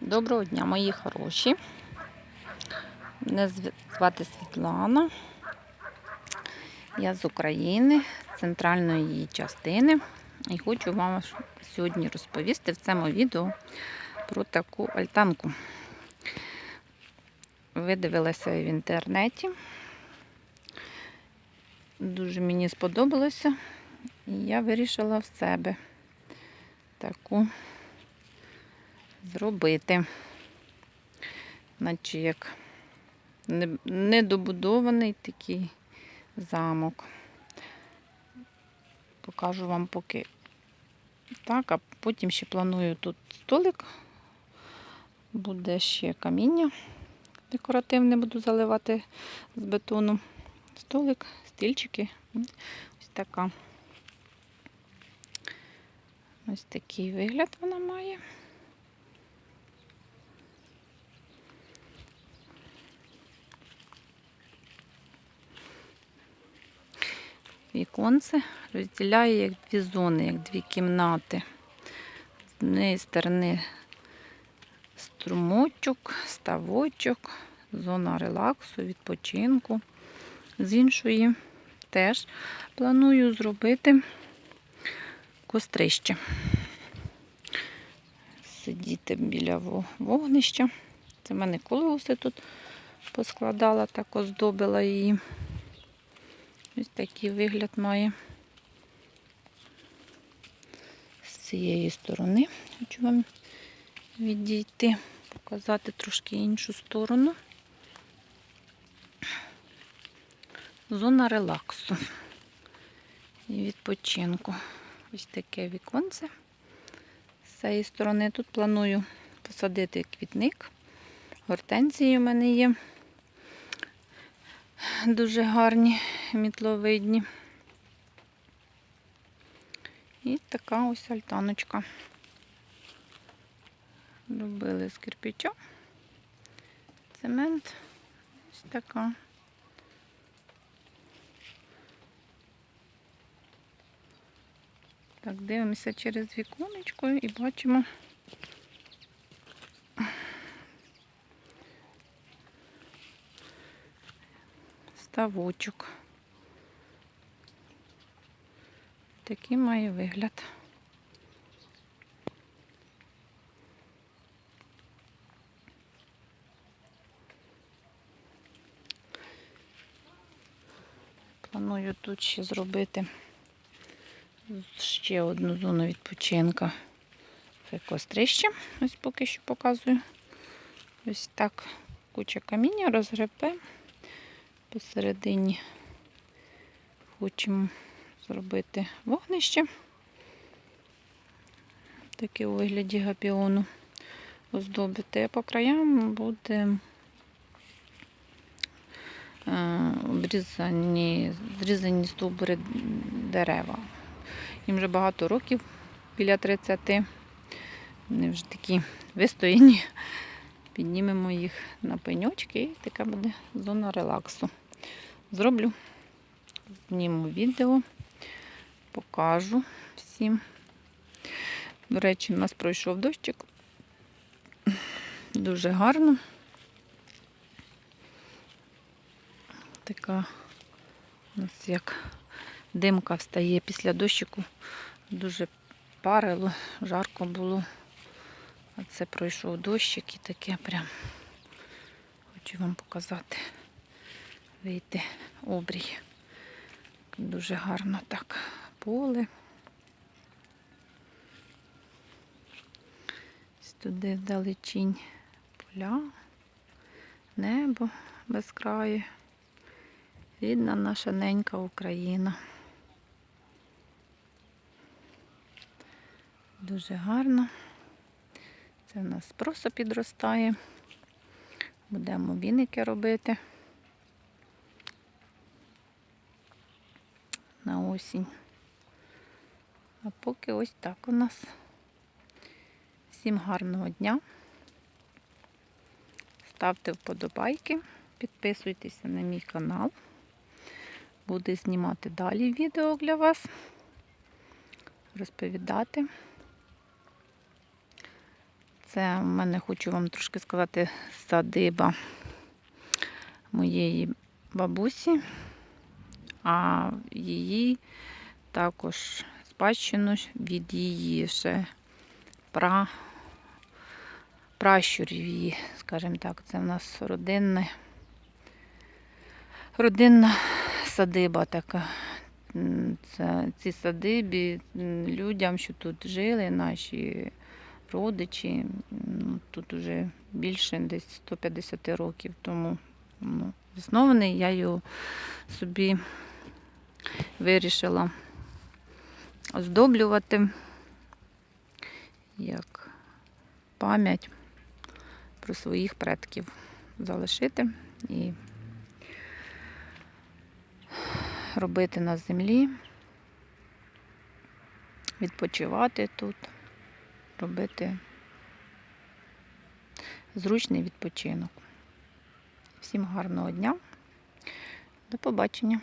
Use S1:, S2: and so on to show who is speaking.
S1: Доброго дня, мої хороші. Мене звати Світлана. Я з України, центральної її частини. І хочу вам сьогодні розповісти в цьому відео про таку альтанку. Видивилася в інтернеті. Дуже мені сподобалося. І я вирішила в себе таку зробити. Наче як недобудований такий замок. Покажу вам поки так, а потім ще планую тут столик. Буде ще каміння декоративне, буду заливати з бетону. Столик, стільчики. Ось така. Ось такий вигляд вона має. Віконце розділяє як дві зони, як дві кімнати. З однієї сторони струмочок, ставочок, зона релаксу, відпочинку. З іншої теж планую зробити кострище. Сидіти біля вогнища. Це в мене колеуси тут поскладала, так оздобила її. Ось такий вигляд має. З цієї сторони хочу вам відійти, показати трошки іншу сторону. Зона релаксу і відпочинку. Ось таке віконце. З цієї сторони тут планую посадити квітник. Гортензії у мене є дуже гарні, мітловидні. І така ось альтаночка. Робили з кирпича. Цемент. Ось така. Так, дивимося через віконечко і бачимо. Ставочок. Такий має вигляд. Планую тут ще зробити ще одну зону відпочинка. Це кострище. Ось поки що показую. Ось так куча каміння розгребе. Посередині хочемо зробити вогнище. Таке у вигляді гапіону оздобити. А по краям буде е, обрізані, зрізані стовбури дерева. Їм вже багато років, біля 30. Вони вже такі вистояні. Піднімемо їх на пеньочки і така буде зона релаксу. Зроблю, зніму відео, покажу всім. До речі, у нас пройшов дощик. Дуже гарно. Така у нас як димка встає після дощику. Дуже парило, жарко було. А це пройшов дощик і таке прям хочу вам показати. Вийти обрій. Дуже гарно так поле. Ось Туди вдалечінь поля, небо без краю. Рідна наша ненька Україна. Дуже гарно. Це в нас просто підростає. Будемо віники робити на осінь. А поки ось так у нас. Всім гарного дня. Ставте вподобайки, підписуйтеся на мій канал. Буду знімати далі відео для вас, розповідати Це в мене хочу вам трошки сказати садиба моєї бабусі, а її також спадщину від її ще пра, пращурів її, скажімо так, це в нас родинне, родинна садиба така. Це, ці садибі людям, що тут жили, наші родичі, ну, тут уже більше десь 150 років тому ну, заснований. Я його собі вирішила оздоблювати як пам'ять про своїх предків залишити і робити на землі, відпочивати тут, робити зручний відпочинок. Всім гарного дня. До побачення.